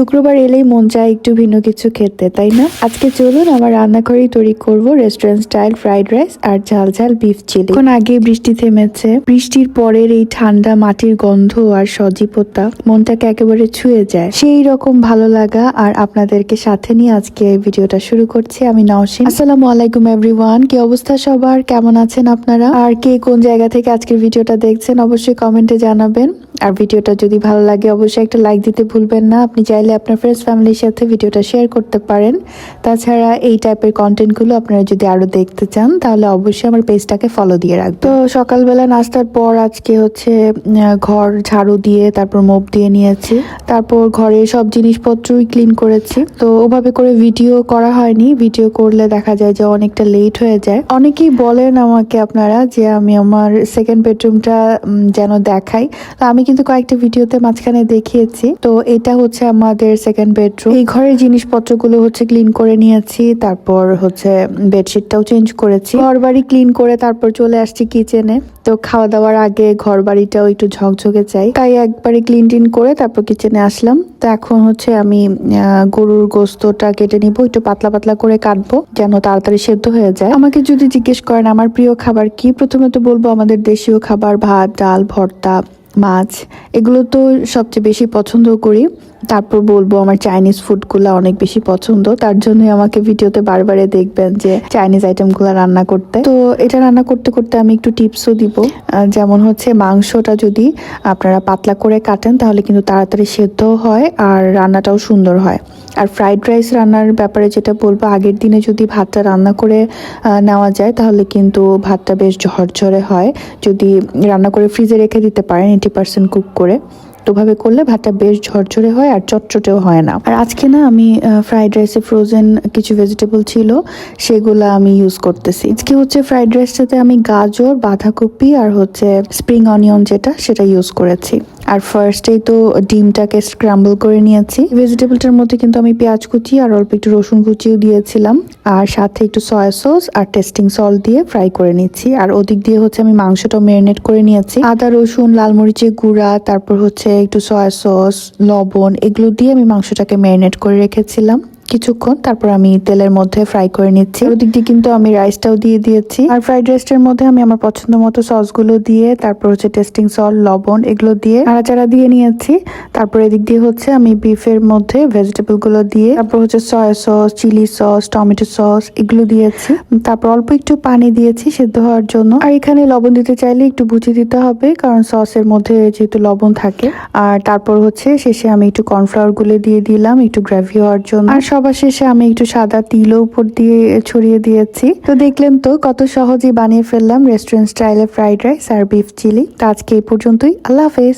শুক্রবার এলেই মন চায় একটু ভিন্ন কিছু খেতে, তাই না? আজকে চলুন আমার রান্নাঘরেই তৈরি করব রেস্টুরেন্ট স্টাইল ফ্রাইড রাইস আর ঝাল ঝাল বিফ চিলি এখন আগে বৃষ্টি থেমেছে। বৃষ্টির পরের এই ঠান্ডা মাটির গন্ধ আর সজীবতা মনটাকে একেবারে ছুঁয়ে যায়। সেই রকম ভালো লাগা আর আপনাদেরকে সাথে নিয়ে আজকে এই ভিডিওটা শুরু করছি। আমি নওশিন। আসসালামু আলাইকুম এভরিওয়ান কি অবস্থা সবার? কেমন আছেন আপনারা? আর কে কোন জায়গা থেকে আজকের ভিডিওটা দেখছেন, অবশ্যই কমেন্টে জানাবেন। আর ভিডিওটা যদি ভালো লাগে, অবশ্যই একটা লাইক দিতে ভুলবেন না। আপনি চাইলে আপনার ফ্রেন্ডস ফ্যামিলির সাথে ভিডিওটা শেয়ার করতে পারেন। তাছাড়া এই টাইপের কন্টেন্টগুলো আপনারা যদি আরও দেখতে চান, তাহলে অবশ্যই আমার পেজটাকে ফলো দিয়ে রাখবেন। তো সকালবেলা নাস্তার পর আজকে হচ্ছে ঘর ঝাড়ু দিয়ে, তারপর মোপ দিয়ে নিয়েছি। তারপর ঘরের সব জিনিসপত্রই ক্লিন করেছি। তো ওভাবে করে ভিডিও করা হয়নি। ভিডিও করলে দেখা যায় যে অনেকটা লেট হয়ে যায়। অনেকেই বলেন আমাকে আপনারা যে আমি আমার সেকেন্ড বেডরুমটা যেন দেখাই। তো আমি কিন্তু কয়েকটা ভিডিওতে মাঝখানে দেখিয়েছি। তো এটা হচ্ছে আমাদের সেকেন্ড বেডরুম এই ঘরের জিনিসপত্রগুলো হচ্ছে ক্লিন করে নিয়েছি, তারপর হচ্ছে বেডশিটটাও চেঞ্জ করেছি। ঘর বাড়ি ক্লিন করে তারপর চলে আসছি কিচেনে তো খাওয়া দাওয়ার আগে ঘর বাড়িটাও একটু ঝকঝকে চাই। তাই একবারে ক্লিন টিন করে তারপর কিচেনে আসলাম। তো এখন হচ্ছে আমি গরুর গোস্তটা কেটে নিব, একটু পাতলা পাতলা করে কাটবো, যেন তাড়াতাড়ি সেদ্ধ হয়ে যায়। আমাকে যদি জিজ্ঞেস করেন, আমার প্রিয় খাবার কি? প্রথমে তো বলব আমাদের দেশীয় খাবার, ভাত, ডাল, ভর্তা। মাছ এগুলো তো সবচেয়ে বেশি পছন্দ করি। তারপর বলব আমার চাইনিজ ফুডগুলো অনেক বেশি পছন্দ। তার জন্যই আমাকে ভিডিওতে বারবারে দেখবেন যে চাইনিজ আইটেমগুলো রান্না করতে। তো এটা রান্না করতে করতে আমি একটু টিপসও দিব। যেমন হচ্ছে মাংসটা যদি আপনারা পাতলা করে কাটেন, তাহলে কিন্তু তাড়াতাড়ি সেদ্ধও হয় আর রান্নাটাও সুন্দর হয়। আর ফ্রাইড রাইস রান্নার ব্যাপারে যেটা বলব, আগের দিনে যদি ভাতটা রান্না করে নেওয়া যায়, তাহলে কিন্তু ভাতটা বেশ ঝরঝরে হয়। যদি রান্না করে ফ্রিজে রেখে দিতে পারেন এইটি পার্সেন্ট কুক করে। তো ভাবে করলে ভাতটা বেশ ঝরঝরে হয় আর চটচটেও হয় না। আর আজকে না আমি ফ্রাইড রাইসে ফ্রোজেন কিছু ভেজিটেবল ছিল, সেগুলো আমি ইউজ করতেছি। আজকে হচ্ছে ফ্রাইড রাইসটাতে আমি গাজর, বাঁধাকপি আর হচ্ছে স্প্রিং অনিয়ন যেটা, সেটা ইউজ করেছি। আর ফার্স্টেই তো ডিমটাকে স্ক্রাম্বল করে নিয়েছি। ভেজিটেবলটার মধ্যে কিন্তু আমি পেঁয়াজ কুচি আর অল্প একটু রসুন কুচিও দিয়েছিলাম। আর সাথে একটু সয়া সস আর টেস্টিং সল্ট দিয়ে ফ্রাই করে নিচ্ছি। আর ওদিক দিয়ে হচ্ছে আমি মাংসটা মেরিনেট করে নিয়েছি। আদা, রসুন, লাল মরিচের গুঁড়া, তারপর হচ্ছে একটু সয়া সস লবণ, এগুলো দিয়ে আমি মাংসটাকে ম্যারিনেট করে রেখেছিলাম। কিছুক্ষণ, তারপর আমি তেলের মধ্যে ফ্রাই করে নিচ্ছি। ওদিক দিয়ে কিন্তু আমি রাইসটাও দিয়ে দিয়েছি। আর ফ্রাইড রাইসটার মধ্যে আমি আমার পছন্দ মতো সসগুলো দিয়ে, তারপর হচ্ছে টেস্টিং সল্ট লবণ এগুলো দিয়ে নাড়াচাড়া দিয়ে নিয়েছি। তারপর এদিক দিয়ে হচ্ছে আমি বিফের মধ্যে ভেজিটেবলগুলো দিয়ে, তারপর হচ্ছে soya sauce chilli sauce tomato sauce এগুলো দিয়েছি। তারপর অল্প একটু পানি দিয়েছি সেদ্ধ হওয়ার জন্য। আর এখানে লবণ দিতে চাইলে একটু বুঝিয়ে দিতে হবে, কারণ সসের মধ্যে যেহেতু লবণ থাকে। আর তারপর হচ্ছে শেষে আমি একটু কর্নফ্লাওয়ারগুলো দিয়ে দিলাম, একটু গ্রেভি হওয়ার জন্য। আর সবার শেষে আমি একটু সাদা তিলও উপর দিয়ে ছড়িয়ে দিয়েছি। তো দেখলেন তো, কত সহজেই বানিয়ে ফেললাম রেস্টুরেন্ট স্টাইলে ফ্রাইড রাইস আর বিফ চিলি তো আজকে এই পর্যন্তই। আল্লাহ হাফেজ।